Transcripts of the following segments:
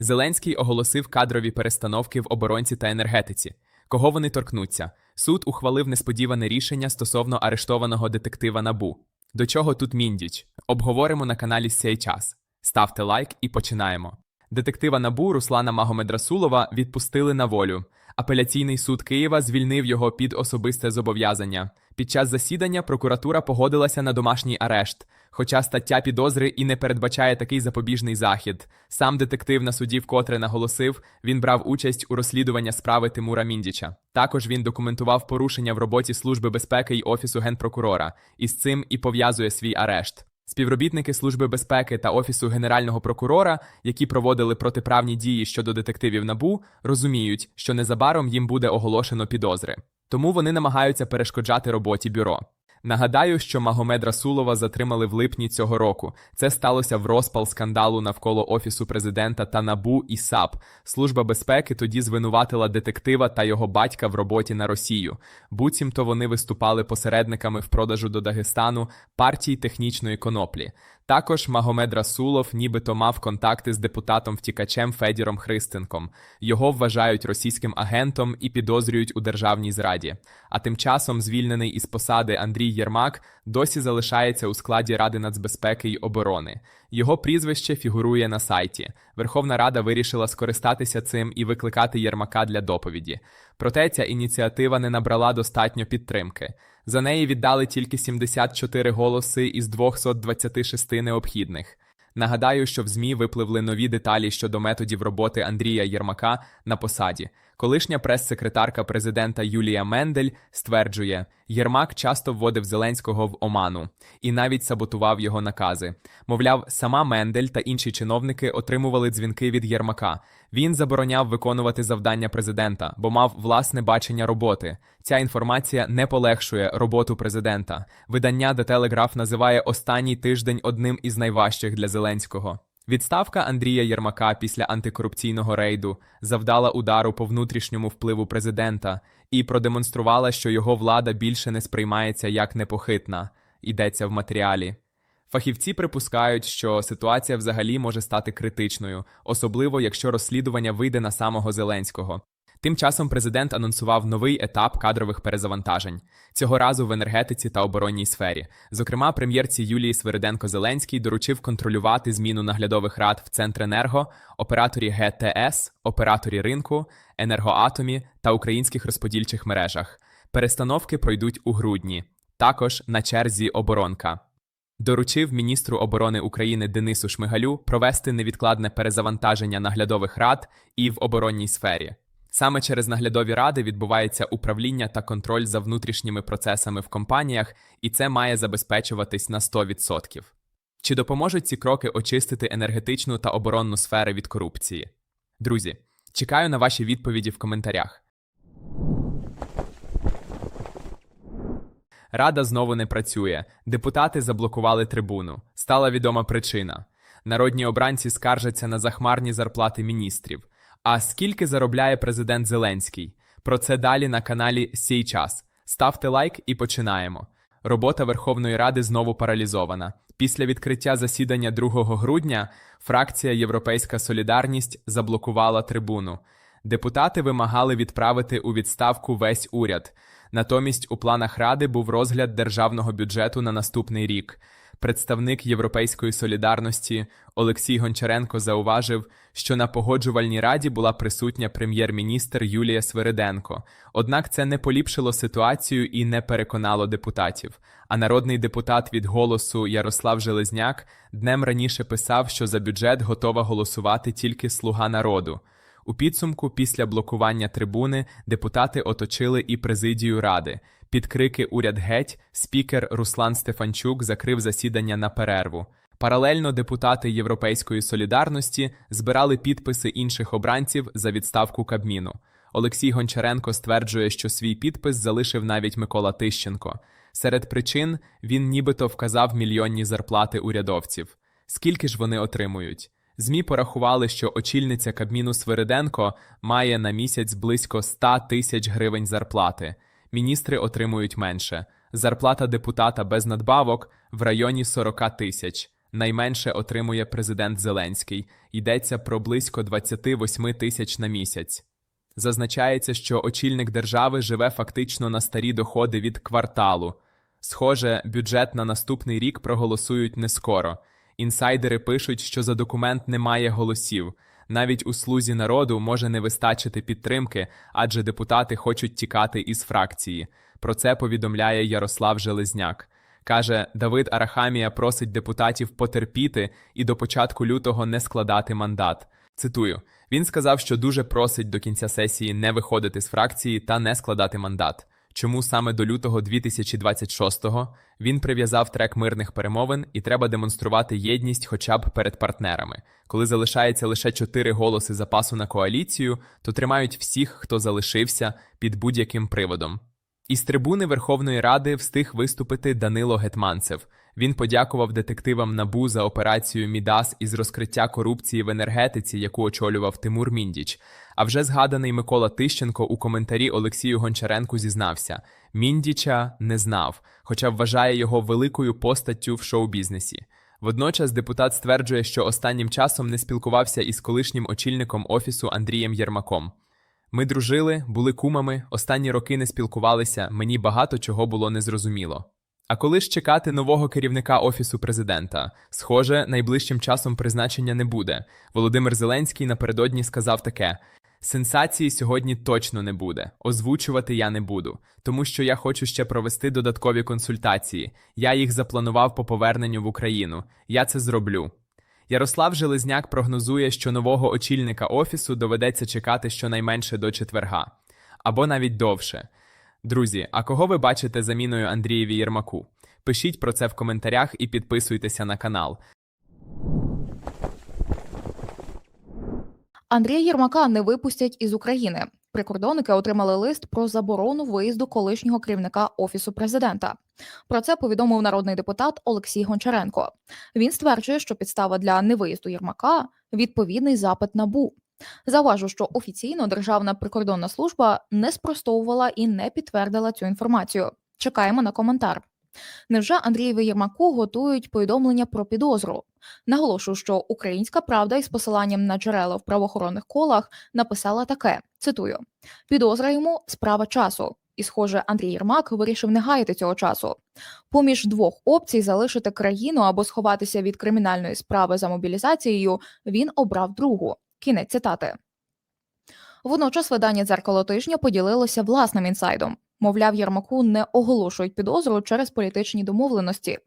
Зеленський оголосив кадрові перестановки в оборонці та енергетиці. Кого вони торкнуться? Суд ухвалив несподіване рішення стосовно арештованого детектива Набу. До чого тут Міндіч? Обговоримо на каналі «Сей час. Ставте лайк і починаємо. Детектива Набу Руслана Магомедрасулова відпустили на волю. Апеляційний суд Києва звільнив його під особисте зобов'язання. Під час засідання прокуратура погодилася на домашній арешт, хоча стаття підозри і не передбачає такий запобіжний захід. Сам детектив на суді вкотре наголосив, він брав участь у розслідуванні справи Тимура Міндіча. Також він документував порушення в роботі Служби безпеки й Офісу генпрокурора, і з цим і пов'язує свій арешт. Співробітники Служби безпеки та Офісу Генерального прокурора, які проводили протиправні дії щодо детективів НАБУ, розуміють, що незабаром їм буде оголошено підозри. Тому вони намагаються перешкоджати роботі бюро. Нагадаю, що Магомед Расулова затримали в липні цього року. Це сталося в розпал скандалу навколо офісу президента та НАБУ і САП. Служба безпеки тоді звинуватила детектива та його батька в роботі на Росію. Буцімто вони виступали посередниками в продажу до Дагестану партії технічної коноплі. Також Магомед Расулов нібито мав контакти з депутатом втікачем Федіром Христенком. Його вважають російським агентом і підозрюють у державній зраді. А тим часом звільнений із посади Андрій Єрмак досі залишається у складі Ради нацбезпеки й оборони. Його прізвище фігурує на сайті. Верховна Рада вирішила скористатися цим і викликати Єрмака для доповіді. Проте ця ініціатива не набрала достатньо підтримки. За неї віддали тільки 74 голоси із 226 необхідних. Нагадаю, що в ЗМІ випливли нові деталі щодо методів роботи Андрія Єрмака на посаді. Колишня прес-секретарка президента Юлія Мендель стверджує, Єрмак часто вводив Зеленського в оману і навіть саботував його накази. Мовляв, сама Мендель та інші чиновники отримували дзвінки від Єрмака. Він забороняв виконувати завдання президента, бо мав власне бачення роботи. Ця інформація не полегшує роботу президента. Видання The Telegraph називає останній тиждень одним із найважчих для Зеленського. Відставка Андрія Єрмака після антикорупційного рейду завдала удару по внутрішньому впливу президента і продемонструвала, що його влада більше не сприймається як непохитна, йдеться в матеріалі. Фахівці припускають, що ситуація взагалі може стати критичною, особливо якщо розслідування вийде на самого Зеленського. Тим часом президент анонсував новий етап кадрових перезавантажень цього разу в енергетиці та оборонній сфері. Зокрема, прем'єрці Юлії Свириденко Зеленський доручив контролювати зміну наглядових рад в Центренерго, операторі ГТС, операторі ринку, енергоатомі та українських розподільчих мережах. Перестановки пройдуть у грудні. Також на черзі оборонка. Доручив міністру оборони України Денису Шмигалю провести невідкладне перезавантаження наглядових рад і в оборонній сфері. Саме через наглядові ради відбувається управління та контроль за внутрішніми процесами в компаніях, і це має забезпечуватись на 100%. Чи допоможуть ці кроки очистити енергетичну та оборонну сфери від корупції? Друзі, чекаю на ваші відповіді в коментарях. Рада знову не працює. Депутати заблокували трибуну. Стала відома причина. Народні обранці скаржаться на захмарні зарплати міністрів. А скільки заробляє президент Зеленський? Про це далі на каналі Сій час. Ставте лайк і починаємо. Робота Верховної Ради знову паралізована. Після відкриття засідання 2 грудня фракція Європейська Солідарність заблокувала трибуну. Депутати вимагали відправити у відставку весь уряд. Натомість у планах ради був розгляд державного бюджету на наступний рік. Представник Європейської солідарності Олексій Гончаренко зауважив, що на погоджувальній раді була присутня прем'єр-міністр Юлія Свириденко. Однак це не поліпшило ситуацію і не переконало депутатів. А народний депутат від голосу Ярослав Железняк днем раніше писав, що за бюджет готова голосувати тільки слуга народу. У підсумку, після блокування трибуни, депутати оточили і президію ради. Під крики уряд геть, спікер Руслан Стефанчук закрив засідання на перерву. Паралельно депутати Європейської солідарності збирали підписи інших обранців за відставку Кабміну. Олексій Гончаренко стверджує, що свій підпис залишив навіть Микола Тищенко. Серед причин він нібито вказав мільйонні зарплати урядовців. Скільки ж вони отримують? ЗМІ порахували, що очільниця Кабміну Свириденко має на місяць близько 100 тисяч гривень зарплати. Міністри отримують менше. Зарплата депутата без надбавок в районі 40 тисяч. Найменше отримує президент Зеленський. Йдеться про близько 28 тисяч на місяць. Зазначається, що очільник держави живе фактично на старі доходи від кварталу. Схоже, бюджет на наступний рік проголосують не скоро. Інсайдери пишуть, що за документ немає голосів. Навіть у слузі народу може не вистачити підтримки, адже депутати хочуть тікати із фракції. Про це повідомляє Ярослав Железняк. Каже, Давид Арахамія просить депутатів потерпіти і до початку лютого не складати мандат. Цитую: він сказав, що дуже просить до кінця сесії не виходити з фракції та не складати мандат. Чому саме до лютого 2026-го він прив'язав трек мирних перемовин і треба демонструвати єдність хоча б перед партнерами. Коли залишається лише чотири голоси запасу на коаліцію, то тримають всіх, хто залишився під будь-яким приводом. Із трибуни Верховної Ради встиг виступити Данило Гетманцев. Він подякував детективам НАБУ за операцію Мідас із розкриття корупції в енергетиці, яку очолював Тимур Міндіч. А вже згаданий Микола Тищенко у коментарі Олексію Гончаренку зізнався: Міндіча не знав, хоча вважає його великою постаттю в шоу-бізнесі. Водночас депутат стверджує, що останнім часом не спілкувався із колишнім очільником офісу Андрієм Єрмаком. Ми дружили, були кумами, останні роки не спілкувалися, мені багато чого було незрозуміло. А коли ж чекати нового керівника офісу президента? Схоже, найближчим часом призначення не буде. Володимир Зеленський напередодні сказав таке: сенсації сьогодні точно не буде. Озвучувати я не буду, тому що я хочу ще провести додаткові консультації. Я їх запланував по поверненню в Україну. Я це зроблю. Ярослав Железняк прогнозує, що нового очільника офісу доведеться чекати щонайменше до четверга, або навіть довше. Друзі, а кого ви бачите заміною Андрієві Єрмаку? Пишіть про це в коментарях і підписуйтеся на канал. Андрія Єрмака не випустять із України. Прикордонники отримали лист про заборону виїзду колишнього керівника офісу президента. Про це повідомив народний депутат Олексій Гончаренко. Він стверджує, що підстава для невиїзду Єрмака відповідний запит НАБУ. Заважу, що офіційно Державна прикордонна служба не спростовувала і не підтвердила цю інформацію. Чекаємо на коментар. Невже Андрієві Єрмаку готують повідомлення про підозру? Наголошую, що українська правда із посиланням на джерела в правоохоронних колах написала таке: цитую: підозра йому справа часу. І, схоже, Андрій Єрмак вирішив не гаяти цього часу. Поміж двох опцій залишити країну або сховатися від кримінальної справи за мобілізацією. Він обрав другу. Кінець цитати. Водночас видання дзеркало тижня поділилося власним інсайдом. Мовляв, Єрмаку не оголошують підозру через політичні домовленості.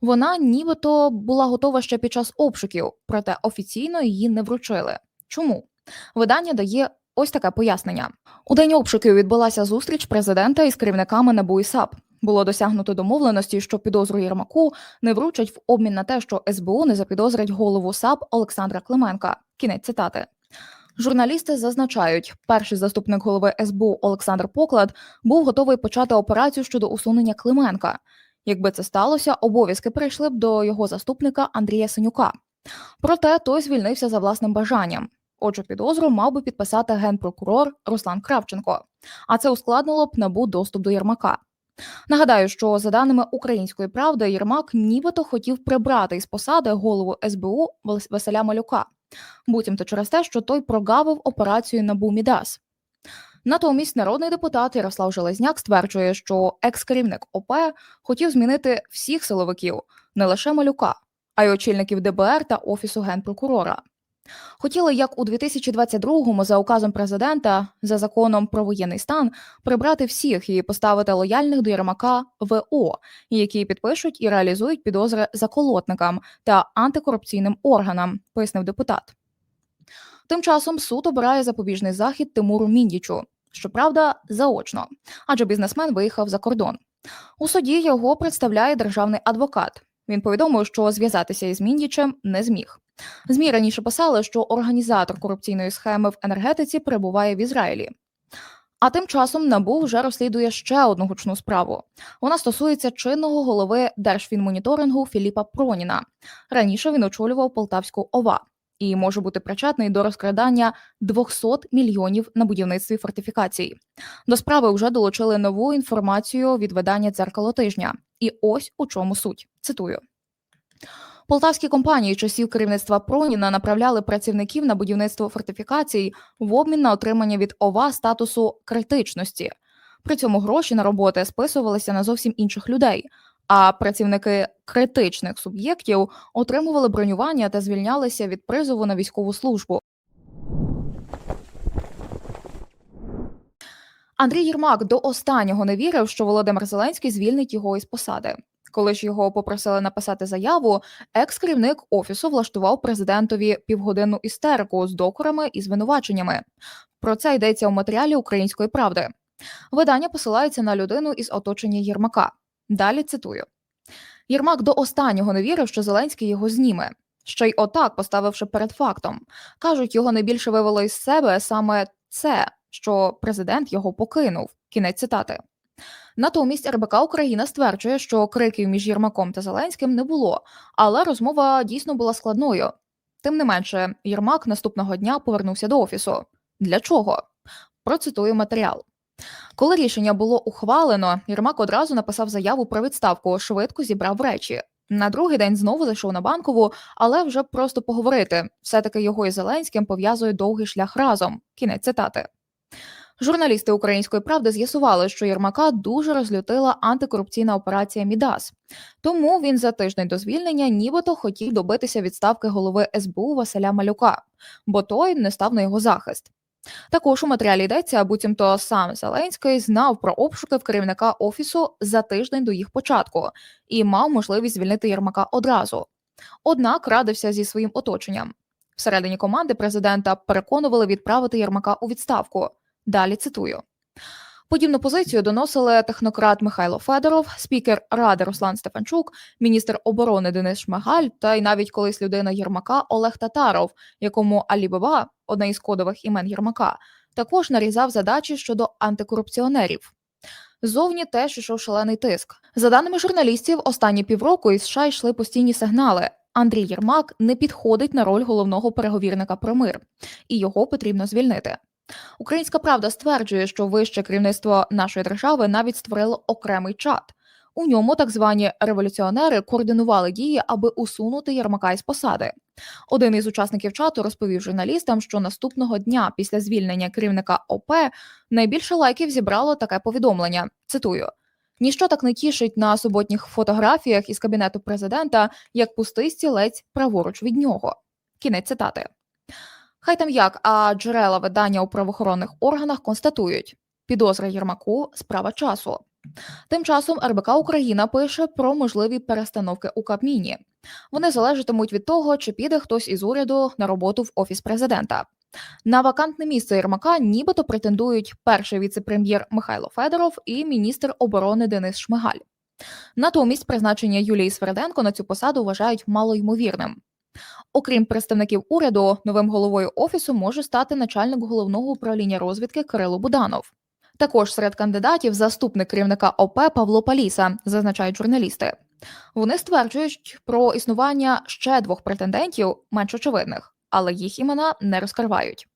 Вона нібито була готова ще під час обшуків, проте офіційно її не вручили. Чому? Видання дає ось таке пояснення: у день обшуків відбулася зустріч президента із керівниками НАБУ і САП. Було досягнуто домовленості, що підозру Єрмаку не вручать в обмін на те, що СБУ не запідозрить голову САП Олександра Клименка. Кінець цитати. Журналісти зазначають, перший заступник голови СБУ Олександр Поклад був готовий почати операцію щодо усунення Клименка. Якби це сталося, обов'язки прийшли б до його заступника Андрія Синюка. Проте той звільнився за власним бажанням. Отже, підозру мав би підписати генпрокурор Руслан Кравченко, а це ускладнило б набу доступ до Єрмака. Нагадаю, що за даними української правди, Єрмак нібито хотів прибрати із посади голову СБУ Василя Малюка, буцімто через те, що той прогавив операцію НАБУ Мідас. Натомість народний депутат Ярослав Железняк стверджує, що екс-керівник ОП хотів змінити всіх силовиків, не лише малюка, а й очільників ДБР та офісу генпрокурора. Хотіли, як у 2022-му за указом президента за законом про воєнний стан прибрати всіх і поставити лояльних до Єрмака ВО, які підпишуть і реалізують підозри заколотникам та антикорупційним органам, пояснив депутат. Тим часом суд обирає запобіжний захід Тимуру Міндічу, щоправда, заочно, адже бізнесмен виїхав за кордон. У суді його представляє державний адвокат. Він повідомив, що зв'язатися із Міндічем не зміг. ЗМІ раніше писали, що організатор корупційної схеми в енергетиці перебуває в Ізраїлі. А тим часом НАБУ вже розслідує ще одну гучну справу. Вона стосується чинного голови Держфінмоніторингу Філіпа Проніна. Раніше він очолював Полтавську ОВА і може бути причетний до розкрадання 200 мільйонів на будівництві фортифікацій. До справи вже долучили нову інформацію від видання дзеркало тижня. І ось у чому суть. Цитую. Полтавські компанії часів керівництва Проніна направляли працівників на будівництво фортифікацій в обмін на отримання від ОВА статусу критичності. При цьому гроші на роботи списувалися на зовсім інших людей. А працівники критичних суб'єктів отримували бронювання та звільнялися від призову на військову службу. Андрій Єрмак до останнього не вірив, що Володимир Зеленський звільнить його із посади. Коли ж його попросили написати заяву, екс-керівник офісу влаштував президентові півгодинну істерику з докорами і звинуваченнями. Про це йдеться у матеріалі Української правди. Видання посилається на людину із оточення Єрмака. Далі цитую: Єрмак до останнього не вірив, що Зеленський його зніме. Ще й отак, поставивши перед фактом. Кажуть, його найбільше вивело із себе саме це, що президент його покинув. Кінець цитати. Натомість РБК Україна стверджує, що криків між Єрмаком та Зеленським не було, але розмова дійсно була складною. Тим не менше, Єрмак наступного дня повернувся до офісу. Для чого? Процитую матеріал. Коли рішення було ухвалено, Єрмак одразу написав заяву про відставку, швидко зібрав речі. На другий день знову зайшов на банкову, але вже просто поговорити. Все-таки його із Зеленським пов'язує довгий шлях разом. Кінець цитати. Журналісти Української правди з'ясували, що Єрмака дуже розлютила антикорупційна операція Мідас. Тому він за тиждень до звільнення нібито хотів добитися відставки голови СБУ Василя Малюка, бо той не став на його захист. Також у матеріалі йдеться, буцімто сам Зеленський знав про обшуки в керівника офісу за тиждень до їх початку і мав можливість звільнити Єрмака одразу. Однак радився зі своїм оточенням. Всередині команди президента переконували відправити Єрмака у відставку. Далі цитую. Подібну позицію доносили технократ Михайло Федоров, спікер Ради Руслан Стефанчук, міністр оборони Денис Шмигаль та й навіть колись людина Єрмака Олег Татаров, якому Алібаба, одне із кодових імен Єрмака, також нарізав задачі щодо антикорупціонерів. Зовні теж ішов шалений тиск. За даними журналістів, останні півроку із США йшли постійні сигнали. Андрій Єрмак не підходить на роль головного переговірника про мир, і його потрібно звільнити. Українська правда стверджує, що вище керівництво нашої держави навіть створило окремий чат. У ньому так звані революціонери координували дії, аби усунути Єрмака із посади. Один із учасників чату розповів журналістам, що наступного дня після звільнення керівника ОП найбільше лайків зібрало таке повідомлення. Цитую: ніщо так не тішить на суботніх фотографіях із кабінету президента, як пустий стілець праворуч від нього. Кінець цитати. Хай там як, а джерела видання у правоохоронних органах констатують: підозра Єрмаку справа часу. Тим часом РБК Україна пише про можливі перестановки у Кабміні. Вони залежатимуть від того, чи піде хтось із уряду на роботу в офіс президента. На вакантне місце Єрмака нібито претендують перший віце-прем'єр Михайло Федоров і міністр оборони Денис Шмигаль. Натомість призначення Юлії Сверденко на цю посаду вважають малоймовірним. Окрім представників уряду, новим головою офісу може стати начальник головного управління розвідки Кирило Буданов. Також серед кандидатів заступник керівника ОП Павло Паліса, зазначають журналісти. Вони стверджують про існування ще двох претендентів, менш очевидних, але їх імена не розкривають.